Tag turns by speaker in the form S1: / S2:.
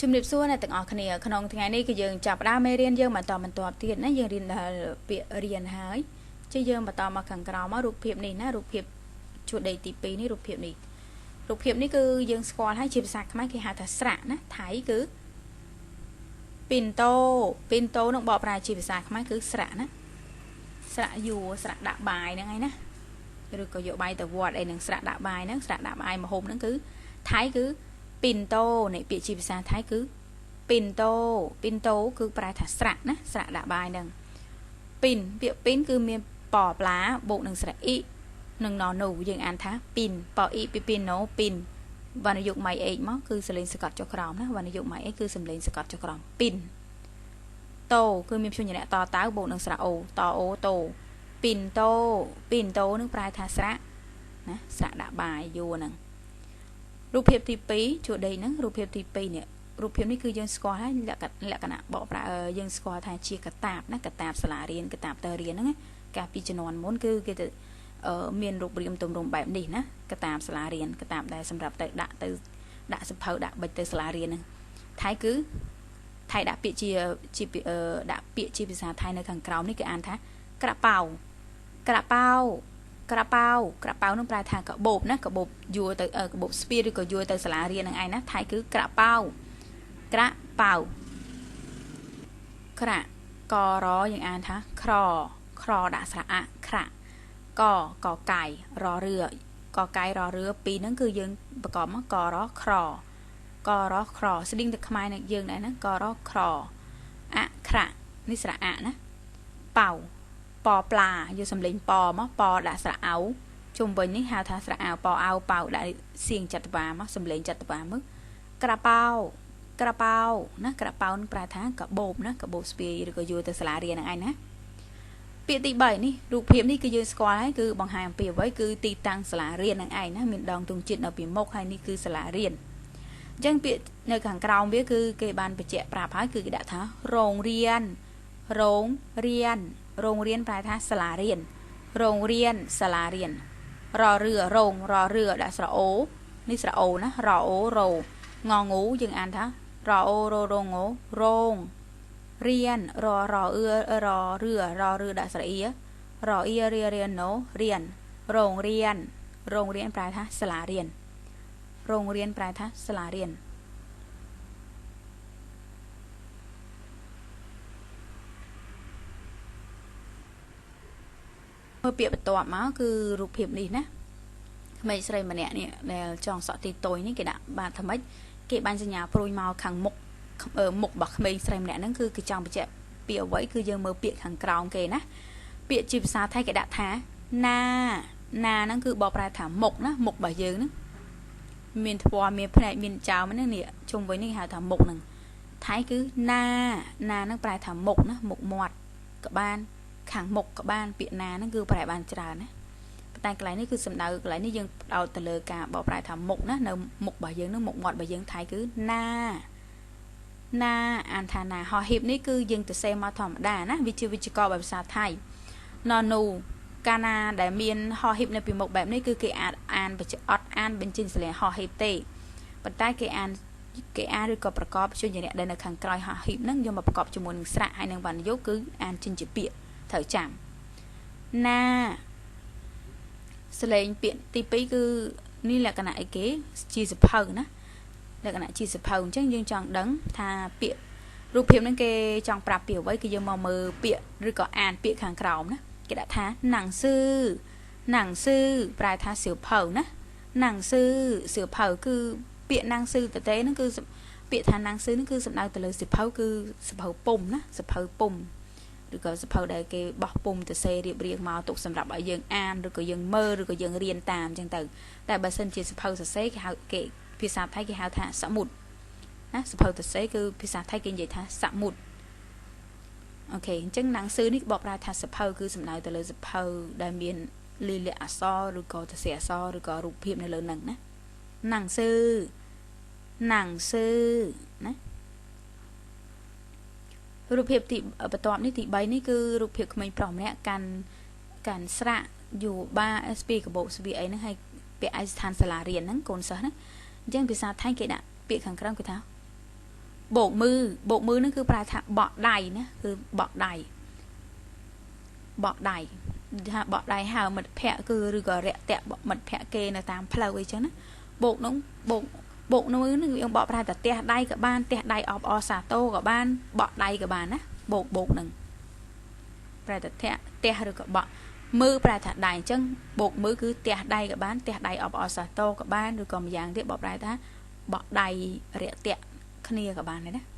S1: ជំរាបសួរអ្នកទាំងអស់គ្នាក្នុងថ្ងៃនេះគឺយើងចាប់ផ្ដើមមេរៀនយើងបន្តបន្តទៀតណាយើងរៀនដល់ពាក្យរៀនហើយជាយើងបន្តមកខាងក្រោមមករូបភាពនេះណារូបភាពជួរដីទី2នេះរូបភាពនេះរូបភាពនេះគឺយើងស្គាល់ហើយជាភាសាខ្មែរគេហៅថាស្រៈណាថៃគឺពីនតូពីនតូនឹងបកប្រែជាភាសាខ្មែរគឺស្រៈណាស្រៈយួរស្រៈដាក់បាយហ្នឹងឯណាឬក៏យកបាយទៅវត្តអីនឹងស្រៈដាក់បាយហ្នឹងស្រៈដាក់បាយមហូបហ្នឹងគឺថៃគឺ ពីនតូនេះពាក្យជាភាសាថៃគឺពីនតូពីនតូគឺប្រែថាស្រៈណាស្រៈដាក់បាយហ្នឹងពីនពាក្យពីនគឺមានប៉ផ្លាបូកនឹងស្រៈអ៊ីនិងណនូយើងអានថាពីនប៉អ៊ីពីពីណូពីនវណ្ណយុគម៉ៃអេកមកគឺសលេងសកត់ចុះក្រោមណាវណ្ណយុគម៉ៃអេកគឺសំលេងសកត់ចុះក្រោមពីនតូគឺមានព្យញ្ជនៈតតៅបូកនឹងស្រៈអូតអូតូពីនតូពីនតូនឹងប្រែថាស្រៈណាស្រៈដាក់បាយយួរហ្នឹង រូបភាពទី2ជួរដីហ្នឹងរូបភាពទី2នេះរូបភាពនេះគឺយើងស្គាល់ហើយលក្ខលក្ខណៈបកប្រែយើងស្គាល់ថាជាកតាបណាកតាបសាលារៀនកតាបតើរៀនហ្នឹងកាលពីជំនាន់មុនគឺគេទៅមានរូបរាងទម្រង់បែបនេះណាកតាបសាលារៀនកតាបដែលសម្រាប់ទៅដាក់ទៅដាក់សភៅដាក់បិចទៅសាលារៀនហ្នឹងថៃគឺថៃដាក់ពាក្យជាជាដាក់ពាក្យជាភាសាថៃនៅខាងក្រោមនេះគេអានថាក្រាប៉ៅក្រាប៉ៅ ក្រាប៉ៅក្រាប៉ៅនឹងប្រែថាកបោបណាកបោបយួរទៅកបោបស្ពីឬក៏យួរទៅសាលារៀននឹងឯងណាថៃគឺក្រាប៉ៅក្រាប៉ៅក្រាករយើងអានថាក្រក្រដាក់ស្រៈអក្រាកកកាយររឿកកាយររឿពីរហ្នឹងគឺយើងប្រកបមកករក្រករក្រស្តៀងទៅខ្មែរនឹងយើងដែរណាករក្រអក្រានេះស្រៈអណាប៉ៅ ប៉ផ្លាយកសំលេងប៉មកប៉ដាក់ស្រៈអោជុំវិញនេះហៅថាស្រៈអោប៉អោប៉ៅដាក់សៀងចតុបាមកសំលេងចតុបាមកក្រាប៉ោក្រាប៉ោណាក្រាប៉ោនឹងប្រែថាកបោបណាកបោបស្ពាយឬក៏យួរទៅសាលារៀនហ្នឹងឯងណាពាក្យទី3នេះរូបភាពនេះគឺយើងស្គាល់ហើយគឺបង្ហាញអំពីអ្វីគឺទីតាំងសាលារៀនហ្នឹងឯងណាមានដងទងជាតិនៅពីមុខហើយនេះគឺសាលារៀនអញ្ចឹងពាក្យនៅខាងក្រោមវាគឺគេបានបញ្ជាក់ប្រាប់ហើយគឺគេដាក់ថារោងរៀនរោងរៀន រោងរៀនប្រែថាសាលារៀនរោងរៀនសាលារៀនររឿរោងររឿដាក់ស្រអូនេះស្រអូណារអូរោងងូយើងអានថារអូរោរងោរោងរៀនររអឺររឿររឿដាក់ស្រអ៊ីរអ៊ីរៀរៀនណូរៀនរោងរៀនរោងរៀនប្រែថាសាលារៀនរោងរៀនប្រែថាសាលារៀន មើលពាក្យបន្ទាប់មកគឺរូបភាពនេះណាក្មេងស្រីម្នាក់នេះដែលចងសក់ទីតុយនេះគេដាក់បាទថ្មិចគេបានសញ្ញាព្រួយមកខាងមុខមុខរបស់ក្មេងស្រីម្នាក់ហ្នឹងគឺគេចង់បញ្ជាក់ពីអ្វីគឺយើងមើលពាក្យខាងក្រោមគេណាពាក្យជាភាសាថៃគេដាក់ថាណាណាហ្នឹងគឺបកប្រែថាមុខណាមុខរបស់យើងហ្នឹងមានធម៌មានភ្នែកមានចោមហ្នឹងនេះជុំវិញនេះហៅថាមុខហ្នឹងថៃគឺណាណាហ្នឹងប្រែថាមុខណាមុខមាត់ក៏បាន ខាងមុខក៏បានពាក្យណាហ្នឹងគឺប្រែបានច្រើនណាប៉ុន្តែកន្លែងនេះគឺសំដៅកន្លែងនេះយើងផ្ដោតទៅលើការបកប្រែថាមុខណានៅមុខរបស់យើងហ្នឹងមុខមាត់របស់យើងថៃគឺណាណាអានថាណាហោះហៀបនេះគឺយើងទៅសេមកធម្មតាណាវាជាវិជ្ជាករបែបភាសាថៃណនូកាលណាដែលមានហោះហៀបនៅពីមុខបែបនេះគឺគេអាចអានអត់អានបញ្ចេញសលេងហោះហៀបទេប៉ុន្តែគេអានគេអានឬក៏ប្រកបជួយរៈដែលនៅខាងក្រោយហោះហៀបហ្នឹងយកមកប្រកបជាមួយនឹងស្រៈហើយនឹងវណ្ណយុគឺអានចេញជាពាក្យ ត្រូវចាំណាសលេងពាក្យទី2គឺនេះលក្ខណៈអីគេជាសភៅណាលក្ខណៈជាសភៅអញ្ចឹងយើងចង់ដឹងថាពាក្យរូបភាពហ្នឹងគេចង់ប្រាប់ពីអ្វីគឺយើងមកមើលពាក្យឬក៏អានពាក្យខាងក្រោមណាគេដាក់ថាណងស៊ឺណងស៊ឺប្រែថាសៀវភៅណាណងស៊ឺសៀវភៅគឺពាក្យណងស៊ឺតទេហ្នឹងគឺពាក្យថាណងស៊ឺហ្នឹងគឺសំដៅទៅលើសៀវភៅគឺសៀវភៅពុំណាសៀវភៅពុំ ឬក៏សភៅដែលគេបោះពុំទៅសេរៀបរៀងមកទុកសម្រាប់ឲ្យយើងអានឬក៏យើងមើលឬក៏យើងរៀនតាមអញ្ចឹងទៅតែបើសិនជាសភៅសរសេរគេហៅគេភាសាថៃគេហៅថាសមុទ្រណាសភៅសរសេរគឺភាសាថៃគេនិយាយថាសមុទ្រអូខេអញ្ចឹង nàng ស៊ឺនេះបកប្រែថាសភៅគឺសំដៅទៅលើសភៅដែលមានលិលាអសរឬក៏ទសេអសរឬក៏រូបភាពនៅលើនឹងណា nàng ស៊ឺ nàng ស៊ឺណា រូបភាពទីបន្ទាប់នេះទី3នេះគឺរូបភាពក្មេងប្រុសម្នាក់កាន់កាន់ស្រាក់យូបាអេសពីកបោស្វីអីហ្នឹងហើយពាក់ឯកស្ថានសាលារៀនហ្នឹងកូនសិស្សហ្នឹងអញ្ចឹងភាសាថៃគេដាក់ពាក្យខាងក្រោមគេថាបោកមឺបោកមឺហ្នឹងគឺប្រែថាបក់ដៃណាគឺបក់ដៃបក់ដៃថាបក់ដៃហៅមិត្តភ័ក្ដិគឺឬក៏រាក់តាក់មិត្តភ័ក្ដិគេនៅតាមផ្លូវអីចឹងណាបោកហ្នឹងបោក បោកនៅនឹងយើងបកប្រែតែទះដៃក៏បានទះដៃអបអសាតោក៏បានបក់ដៃក៏បានណាបោកបោកហ្នឹងប្រែតែទះទះឬក៏បក់មើប្រែថាដៃអញ្ចឹងបោកមើគឺទះដៃក៏បានទះដៃអបអសាតោក៏បានឬក៏ម្យ៉ាងទៀតបកប្រែថាបក់ដៃរាក់តាក់គ្នាក៏បានដែរណា